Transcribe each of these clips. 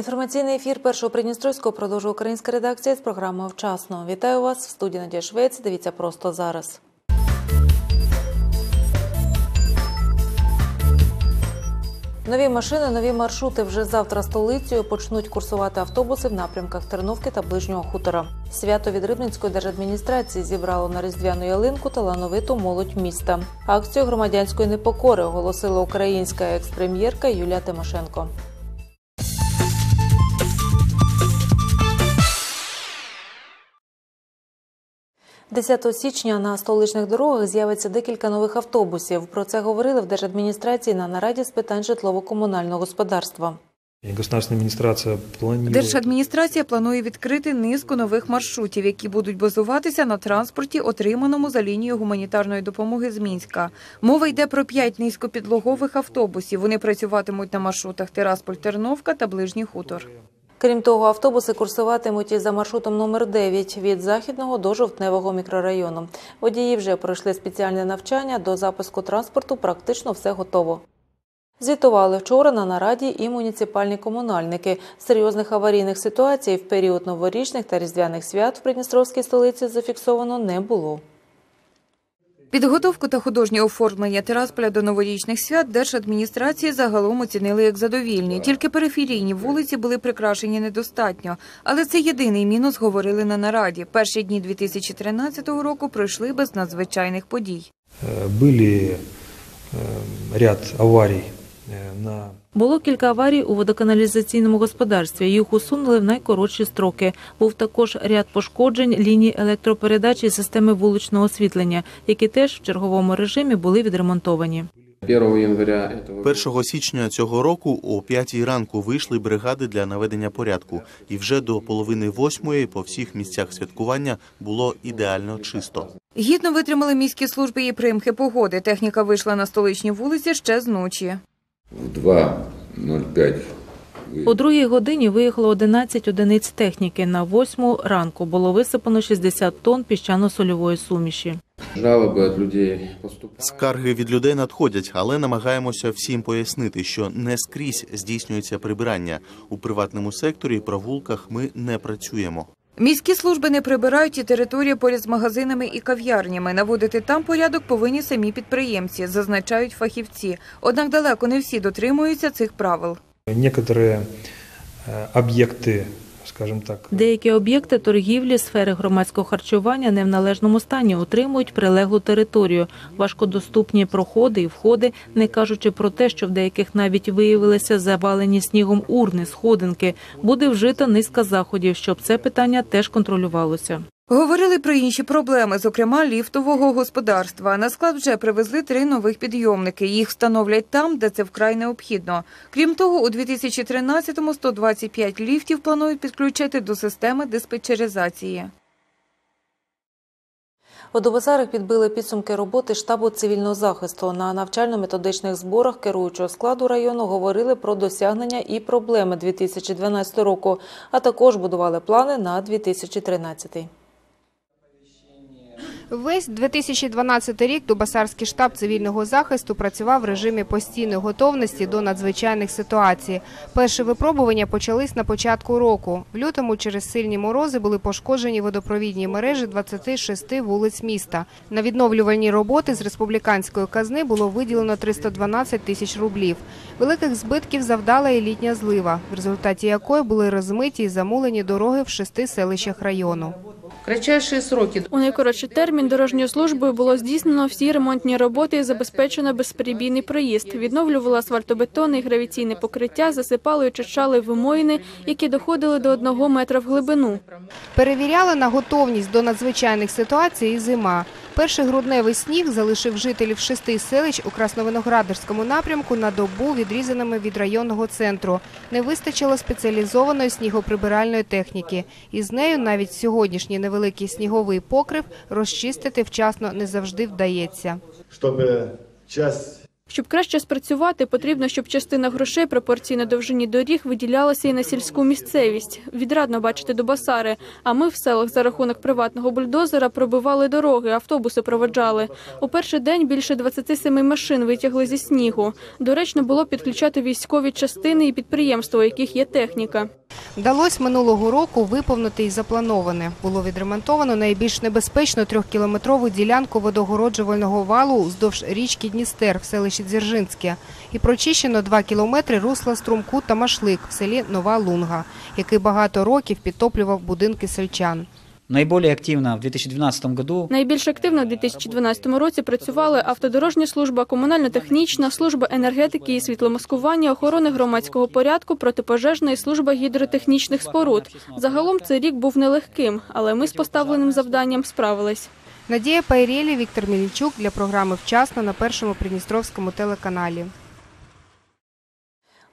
Інформаційний ефір першого Придністровського продовжує українська редакція з програмою «Вчасно». Вітаю вас в студії Надія Швець. Дивіться просто зараз. Нові машини, нові маршрути вже завтра столицею почнуть курсувати автобуси в напрямках Терновки та ближнього хутора. Свято від Рибницької держадміністрації зібрало на різдвяну ялинку талановиту молодь міста. Акцію громадянської непокори оголосила українська екс-прем'єрка Юлія Тимошенко. 10 січня на столичних дорогах з'явиться декілька нових автобусів. Про це говорили в держадміністрації на нараді з питань житлово-комунального господарства. Государственная администрация. Держадміністрація планує відкрити низку нових маршрутів, які будуть базуватися на транспорті, отриманому за лінією гуманітарної допомоги з Мінська. Мова йде про п'ять низькопідлогових автобусів. Вони працюватимуть на маршрутах Тирасполь-Терновка та Ближній хутор. Крім того, автобуси курсуватимуть і за маршрутом номер 9 від західного до жовтневого мікрорайону. Водії вже пройшли спеціальне навчання. До запуску транспорту практично все готово. Звітували вчора на нараді і муніципальні комунальники. Серйозних аварійних ситуацій в період новорічних та різдвяних свят в Придністровській столиці зафіксовано не було. Підготовку та художнє оформлення Тирасполя до новорічних свят держадміністрації загалом оцінили як задовільні. Тільки периферійні вулиці були прикрашені недостатньо. Але це єдиний мінус, говорили на нараді. Перші дні 2013 року пройшли без надзвичайних подій. Э, Были э, ряд аварий э, на Було кілька аварій у водоканалізаційному господарстві. Їх усунули в найкоротші строки. Був також ряд пошкоджень ліній електропередач і системи вуличного освітлення, які теж в черговому режимі були відремонтовані. 1 1 січня цього року о 5 ранку вийшли бригади для наведення порядку, і вже до половини восьмої по всіх місцях святкування було ідеально чисто. Гідно витримали міські служби і примхи погоди. Техніка вийшла на столичні вулиці ще з ночі. В 2.05 У другій годині виїхало 11 одиниць техніки. На восьму ранку було висипано 60 тонн піщано-сольової суміші. жалобы от людей поступают. Скарги від людей надходять, але намагаємося всім пояснити, що не скрізь здійснюється прибирання. У приватному секторі провулках ми не працюємо. Міські служби не прибирають і території поряд з магазинами і кав'ярнями. Наводити там порядок повинні самі підприємці, зазначають фахівці. Однак далеко не всі дотримуються цих правил. Некоторі э, скажем так, Деякі об'єкти торгівлі, сфери громадського харчування не в належному стані отримують прилеглу територію, важкодоступні проходи і входи, не кажучи про те, що в деяких навіть виявилися завалені снігом урни, сходинки. Буде вжито низка заходів, щоб це питання теж контролювалося. Говорили про інші проблеми, зокрема ліфтового господарства. На склад вже привезли три нових підйомники. Їх встановлять там, де це вкрай необхідно. Крім того, у 2013-му 125 ліфтів планують підключити до системи диспетчеризації. У Дубасарах підбили підсумки роботи штабу цивільного захисту. На навчально-методичних зборах керуючого складу району говорили про досягнення і проблеми 2012 року, а також будували плани на 2013. Весь 2012 рік Дубасарський штаб цивільного захисту працював в режимі постійної готовності до надзвичайних ситуацій. Перші випробування почались на початку року. В лютому через сильні морози були пошкоджені водопровідні мережі 26 вулиць міста. На відновлювальні роботи з республіканської казни було виділено 312 тисяч рублів. Великих збитків завдала і літня злива, в результаті якої були розмиті і замулені дороги в шести селищах району. Кратчайші сроки У найкоротший термін дорожньою службою було здійснено всі ремонтні роботи і забезпечено безперебійний проїзд. Відновлювали асфальтобетонне і гравіційне покриття, засипали і очищали вимоїни, які доходили до одного метра в глибину. Перевіряли на готовність до надзвичайних ситуацій і зима. Перший грудневий сніг залишив жителів шести селищ у Красновиноградарському напрямку на добу відрізаними від районного центру. Не вистачило спеціалізованої снігоприбиральної техніки. Із нею навіть сьогоднішній невеликий сніговий покрив розчистити вчасно не завжди вдається. Щоб часть Щоб краще спрацювати, потрібно, щоб частина грошей пропорційно довжині доріг виділялася і на сільську місцевість. Відрадно бачити до Басари. А ми в селах за рахунок приватного бульдозера пробивали дороги, автобуси проводжали. У перший день більше 27 машин витягли зі снігу. Доречно було підключати військові частини і підприємства, у яких є техніка. Вдалося минулого року виповнити і заплановане. Було відремонтовано найбільш небезпечну трьохкілометрову ділянку водогороджувального валу вздовж річки Дністер в селищі Дзержинське і прочищено 2 кілометри русла струмку та машлик в селі Нова Лунга, який багато років підтоплював будинки сельчан. Наиболее активно в 2012 году Найбільш активно в 2012 році працювали автодорожня служба, комунально-технічна, служба енергетики і світломаскування, охорони громадського порядку, протипожежна і служба гідротехнічних споруд. Загалом цей рік був нелегким, але ми з поставленим завданням справились. Надія Пайрєлі, Віктор Мілічук для програми «Вчасно» на першому Придністровському телеканалі.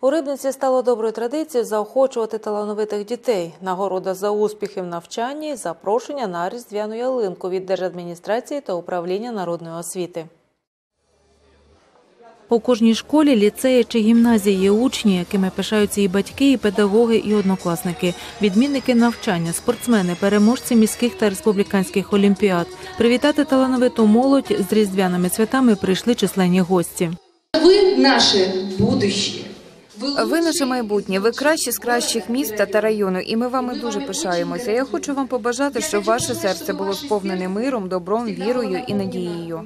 У Рибниці стало доброю традицією заохочувати талановитих дітей. Нагорода за успіхи в навчанні, запрошення на різдвяну ялинку від держадміністрації та управління народної освіти. У кожній школі, ліцеї чи гімназії є учні, якими пишаються і батьки, і педагоги, і однокласники, відмінники навчання, спортсмени, переможці міських та республіканських олімпіад. Привітати талановиту молодь з різдвяними святами прийшли численні гості. Вы наше будущее. Ви наше майбутнє. Ви кращі з кращих міста та району, і ми вами дуже пишаємося. Я хочу вам побажати, щоб ваше серце було сповнене миром, добром, вірою і надією.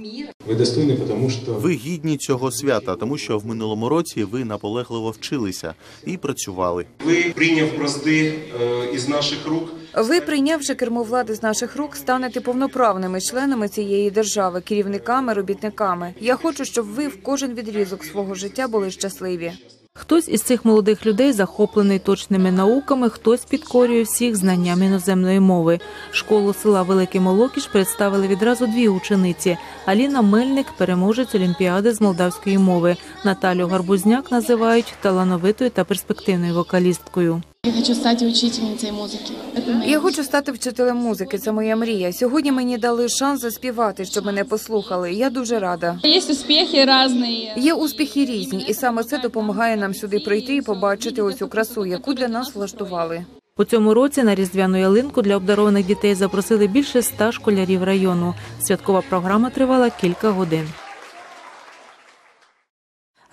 Ви достойні, тому що Ви гідні цього свята, тому що в минулому році ви наполегливо вчилися і працювали. ви прийняв бразди е, із наших рук. Ви, прийнявши кермо влади з наших рук, станете повноправними членами цієї держави, керівниками, робітниками. Я хочу, щоб ви в кожен відрізок свого життя були щасливі. Хтось із цих молодих людей захоплений точними науками, хтось підкорює всіх знанням іноземної мови. Школу села Великий Молокіш представили відразу дві учениці: Аліна Мельник, переможець Олімпіади з молдавської мови. Наталю Гарбузняк називають талановитою та перспективною вокалісткою. Я хочу стати учительницею музики. Я хочу стати вчителем музики. Це моя мрія. Сьогодні мені дали шанс заспівати, щоб мене послухали. Я дуже рада. Есть успехи разные. Є успіхи різні, і саме це допомагає нам сюди прийти і побачити оцю красу, яку для нас влаштували. У цьому році на різдвяну ялинку для обдарованих дітей запросили більше ста школярів району. Святкова програма тривала кілька годин.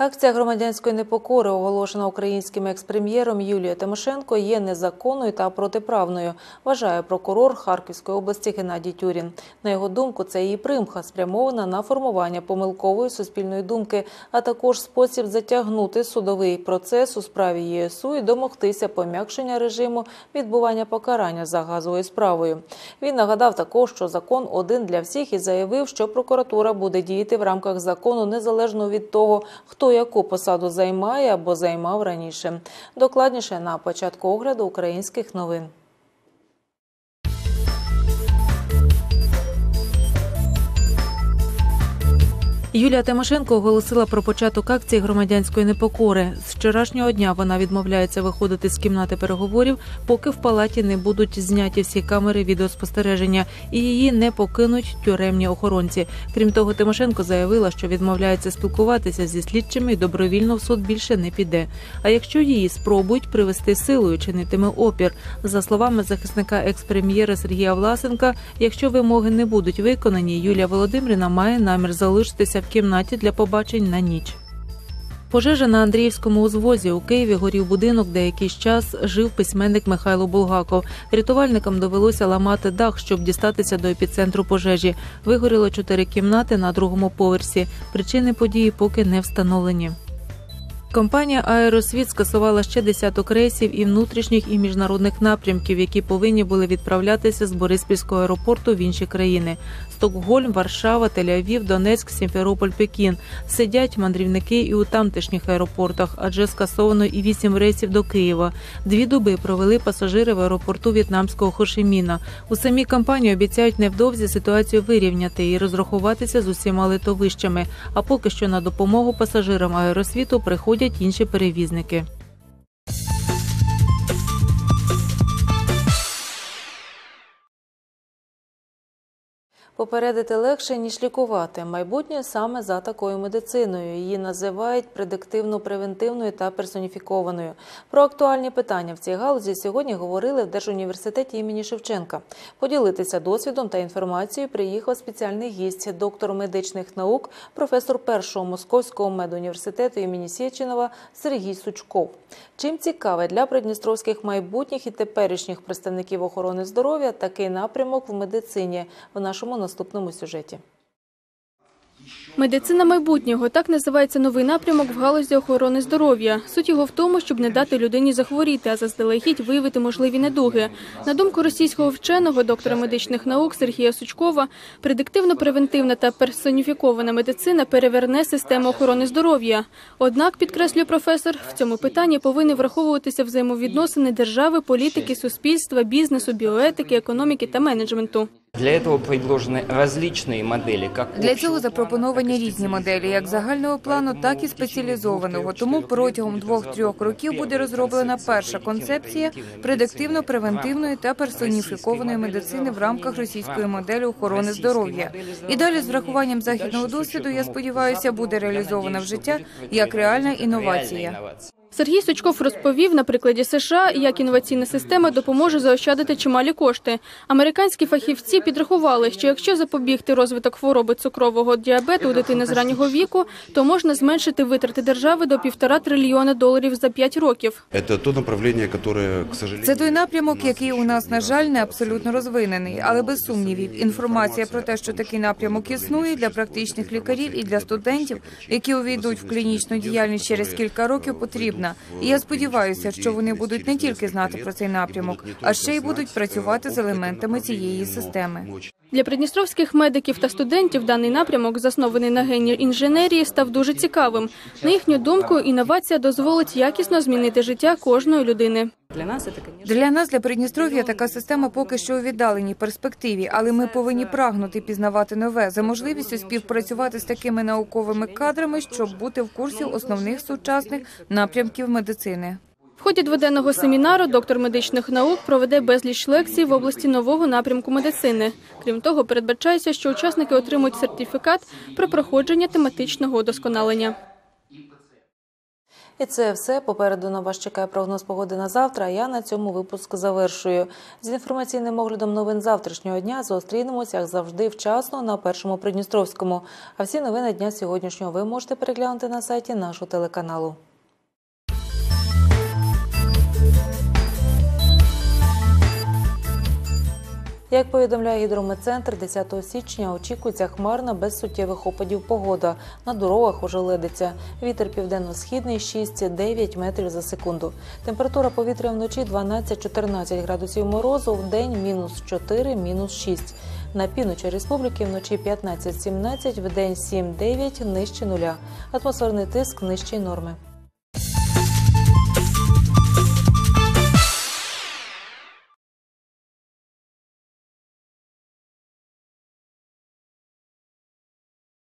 Акція громадянської непокори, оголошена українським експрем'єром Юлією Тимошенко, є незаконною та протиправною, вважає прокурор Харківської області Геннадій Тюрін. На його думку, це її примха спрямована на формування помилкової суспільної думки, а також спосіб затягнути судовий процес у справі ЄСУ і домогтися пом'якшення режиму відбування покарання за газовою справою. Він нагадав також, що закон один для всіх і заявив, що прокуратура буде діяти в рамках закону незалежно від того, хто яку посаду займає або займав раніше. Докладніше на початку огляду українських новин. Юлія Тимошенко оголосила про початок акції громадянської непокори. З вчорашнього дня вона відмовляється виходити з кімнати переговорів, поки в палаті не будуть зняті всі камери відеоспостереження і її не покинуть тюремні охоронці. Крім того, Тимошенко заявила, що відмовляється спілкуватися зі слідчими і добровільно в суд більше не піде. А якщо її спробують привести силою, чинитиме опір. За словами захисника екс-прем'єра Сергія Власенка, якщо вимоги не будуть виконані, Юлія Володимирівна має намір залишитися кімнаті для побачень на ніч. Пожежа на Андріївському узвозі у Києві горів будинок, де якийсь час жив письменник Михайло Булгаков. Рятувальникам довелося ламати дах, щоб дістатися до епіцентру пожежі. Вигоріло чотири кімнати на другому поверсі. Причини події поки не встановлені. Компанія Аеросвіт скасувала ще десяток рейсів і внутрішніх і міжнародних напрямків, які повинні були відправлятися з Бориспільського аеропорту в інші країни: Стокгольм, Варшава, Тель-Авів, Донецьк, Сімферополь, Пекін. Сидять мандрівники і у тамтешніх аеропортах, адже скасовано і вісім рейсів до Києва. Дві доби провели пасажири в аеропорту в'єтнамського Хошиміна. У самій компанії обіцяють невдовзі ситуацію вирівняти і розрахуватися з усіма литовищами. А поки що на допомогу пасажирам аеросвіту приходять інші перевізники. Попередити легше, ніж лікувати. Майбутнє саме за такою медициною. Її називають предиктивно-превентивною та персоніфікованою. Про актуальні питання в цій галузі сьогодні говорили в Держуніверситеті імені Шевченка. Поділитися досвідом та інформацією приїхав спеціальний гість, доктор медичних наук, професор першого московського медуніверситету імені Сєчинова Сергій Сучков. Чим цікаве для придністровських майбутніх і теперішніх представників охорони здоров'я такий напрямок в медицині в нашому наступному сюжеті. Медицина майбутнього так називається новий напрямок в галузі охорони здоров'я. Суть його в тому, щоб не дати людині захворіти, а заздалегідь виявити можливі недуги. На думку російського вченого, доктора медичних наук Сергія Сучкова, предиктивно-превентивна та персоніфікована медицина переверне систему охорони здоров'я. Однак, підкреслює професор, в цьому питанні повинні враховуватися взаємовідносини держави, політики, суспільства, бізнесу, біоетики, економіки та менеджменту. Для этого предложены различные модели, как Для общего цього запропоновані різні моделі, як загального плану, так і спеціалізованого. Тому протягом двох-трьох років буде розроблена перша концепція предиктивно-превентивної та персоніфікованої медицини в рамках російської моделі охорони здоров'я. І далі з врахуванням західного досвіду, я сподіваюся, буде реалізована в життя як реальна інновація. Сергій Сучков розповів на прикладі США, як інноваційна система допоможе заощадити чималі кошти. Американські фахівці підрахували, що якщо запобігти розвиток хвороби цукрового діабету у дитини з раннього віку, то можна зменшити витрати держави до півтора трильйона доларів за п'ять років. То направление, которое, к. Це той напрямок, який у нас, на жаль, не абсолютно розвинений, але без сумнівів. Інформація про те, що такий напрямок існує для практичних лікарів і для студентів, які увійдуть в клінічну діяльність через кілька років, потрібна. І я сподіваюся, що вони будуть не тільки знати про цей напрямок, а ще й будуть працювати з елементами цієї системи. Для придністровських медиків та студентів даний напрямок, заснований на генії інженерії, став дуже цікавим. На їхню думку, інновація дозволить якісно змінити життя кожної людини. Для нас, для Придністров'я, така система поки що у віддаленій перспективі, але ми повинні прагнути пізнавати нове за можливістю співпрацювати з такими науковими кадрами, щоб бути в курсі основних сучасних напрямків медицини. В ході дводенного семінару доктор медичних наук проведе безліч лекцій в області нового напрямку медицини. Крім того, передбачається, що учасники отримують сертифікат про проходження тематичного удосконалення. І це все. Попереду на вас чекає прогноз погоди на завтра. а Я на цьому випуск завершую. З інформаційним оглядом новин завтрашнього дня зустрінемося, як завжди, вчасно на першому Придністровському. А всі новини дня сьогоднішнього ви можете переглянути на сайті нашого телеканалу. Як повідомляє гідрометцентр, 10 січня очікується хмарна без суттєвих опадів погода. На дорогах ожеледиться. Вітер південно-східний 6-9 метрів за секунду. Температура повітря вночі 12-14 градусів морозу, в день мінус 4, мінус 6. На півночі республіки вночі 15-17, в день 7-9, нижче нуля. Атмосферний тиск нижчий норми.